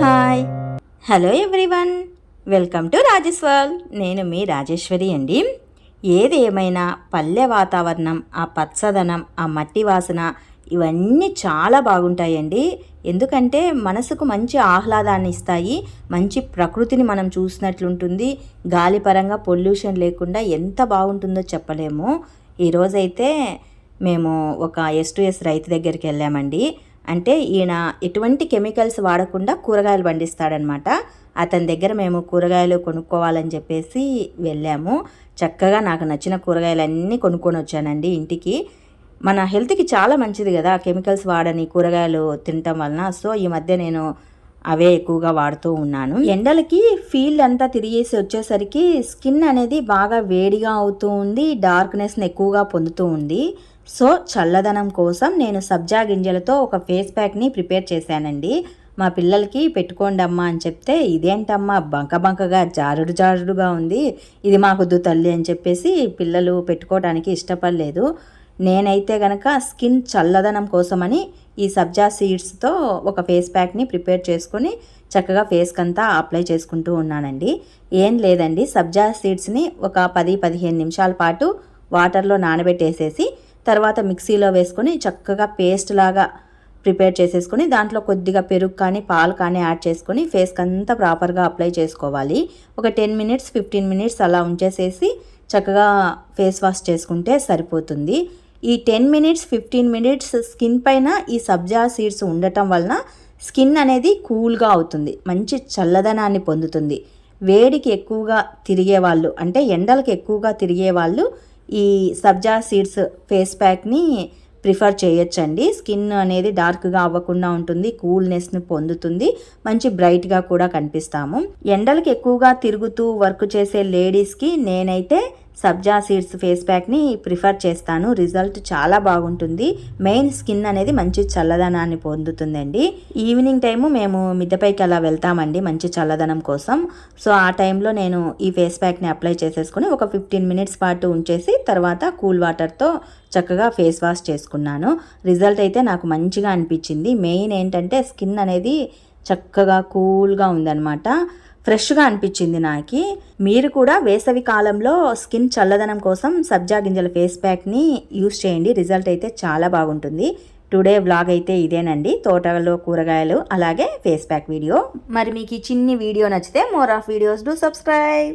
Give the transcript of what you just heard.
Hi. Hello everyone. Welcome to Rajeshwar నేను మీ రాజేశ్వరి అండి. ఏది ఏమైనా పల్లె వాతావరణం ఆ పచ్చదనం ఆ మట్టి వాసన ఇవన్నీ చాలా బాగుంటాయండి. ఎందుకంటే మనసుకు మంచి ఆహ్లాదాన్ని ఇస్తాయి మంచి ప్రకృతిని మనం చూసినట్లుంటుంది. గాలిపరంగా పొల్యూషన్ లేకుండా ఎంత బాగుంటుందో చెప్పలేము. ఈరోజైతే మేము ఒక ఎస్ టు ఎస్ రైతు దగ్గరికి వెళ్ళామండి. అంటే ఈయన ఎటువంటి కెమికల్స్ వాడకుండా కూరగాయలు పండిస్తాడనమాట. అతని దగ్గర మేము కూరగాయలు కొనుక్కోవాలని చెప్పేసి వెళ్ళాము. చక్కగా నాకు నచ్చిన కూరగాయలన్నీ కొనుక్కొని వచ్చానండి ఇంటికి. మన హెల్త్కి చాలా మంచిది కదా కెమికల్స్ వాడని కూరగాయలు తినటం వలన. సో ఈ మధ్య నేను అవే ఎక్కువగా వాడుతూ ఉన్నాను. ఎండలకి ఫీల్డ్ అంతా తిరిగేసి వచ్చేసరికి స్కిన్ అనేది బాగా వేడిగా అవుతూ ఉంది డార్క్నెస్ని ఎక్కువగా పొందుతూ ఉంది. సో చల్లదనం కోసం నేను సబ్జా గింజలతో ఒక ఫేస్ ప్యాక్ని ప్రిపేర్ చేశానండి. మా పిల్లలకి పెట్టుకోండి అమ్మా అని చెప్తే ఇదేంటమ్మా బంక బంకగా జారుడు జారుడుగా ఉంది. ఇది మాకొద్దు తల్లి అని చెప్పేసి పిల్లలు పెట్టుకోవడానికి ఇష్టపడలేదు. నేనైతే గనక స్కిన్ చల్లదనం కోసమని ఈ సబ్జా సీడ్స్తో ఒక ఫేస్ ప్యాక్ని ప్రిపేర్ చేసుకొని చక్కగా ఫేస్కి అంతా అప్లై చేసుకుంటూ ఉన్నానండి. ఏం లేదండి సబ్జా సీడ్స్ని ఒక పది పదిహేను నిమిషాల పాటు వాటర్లో నానబెట్టేసేసి తర్వాత మిక్సీలో వేసుకొని చక్కగా పేస్ట్ లాగా ప్రిపేర్ చేసేసుకొని దాంట్లో కొద్దిగా పెరుగు కానీ పాలు కానీ యాడ్ చేసుకొని ఫేస్కి అంతా ప్రాపర్గా అప్లై చేసుకోవాలి. ఒక టెన్ మినిట్స్ ఫిఫ్టీన్ మినిట్స్ అలా ఉంచేసేసి చక్కగా ఫేస్ వాష్ చేసుకుంటే సరిపోతుంది. ఈ ten minutes fifteen minutes skin పైన ఈ సబ్జా సీడ్స్ ఉండటం వలన స్కిన్ అనేది కూల్గా అవుతుంది. మంచి చల్లదనాన్ని పొందుతుంది. వేడికి ఎక్కువగా తిరిగే వాళ్ళు అంటే ఎండలకు ఎక్కువగా తిరిగే వాళ్ళు ఈ సబ్జా సీడ్స్ ఫేస్ ప్యాక్ని ప్రిఫర్ చేయొచ్చండి. స్కిన్ అనేది డార్క్గా అవ్వకుండా ఉంటుంది కూల్నెస్ని పొందుతుంది మంచి బ్రైట్గా కూడా కనిపిస్తాము. ఎండలకు ఎక్కువగా తిరుగుతూ వర్క్ చేసే లేడీస్కి నేనైతే సబ్జా సీడ్స్ ఫేస్ ప్యాక్ని ప్రిఫర్ చేస్తాను. రిజల్ట్ చాలా బాగుంటుంది. మెయిన్ స్కిన్ అనేది మంచి చల్లదనాన్ని పొందుతుందండి. ఈవినింగ్ టైము మేము మిద్దపైకి అలా వెళ్తామండి మంచి చల్లదనం కోసం. సో ఆ టైంలో నేను ఈ ఫేస్ ప్యాక్ని అప్లై చేసేసుకుని ఒక ఫిఫ్టీన్ మినిట్స్ పాటు ఉంచేసి తర్వాత కూల్ వాటర్తో చక్కగా ఫేస్ వాష్ చేసుకున్నాను. రిజల్ట్ అయితే నాకు మంచిగా అనిపించింది. మెయిన్ ఏంటంటే స్కిన్ అనేది చక్కగా కూల్గా ఉందన్నమాట. ఫ్రెష్గా అనిపించింది నాకు. మీరు కూడా వేసవి కాలంలో స్కిన్ చల్లదనం కోసం సబ్జా గింజల ఫేస్ ప్యాక్ని యూస్ చేయండి. రిజల్ట్ అయితే చాలా బాగుంటుంది. టుడే బ్లాగ్ అయితే ఇదేనండి. తోటలో కూరగాయలు అలాగే ఫేస్ ప్యాక్ వీడియో. మరి మీకు ఈ చిన్ని వీడియో నచ్చితే more of videos do subscribe.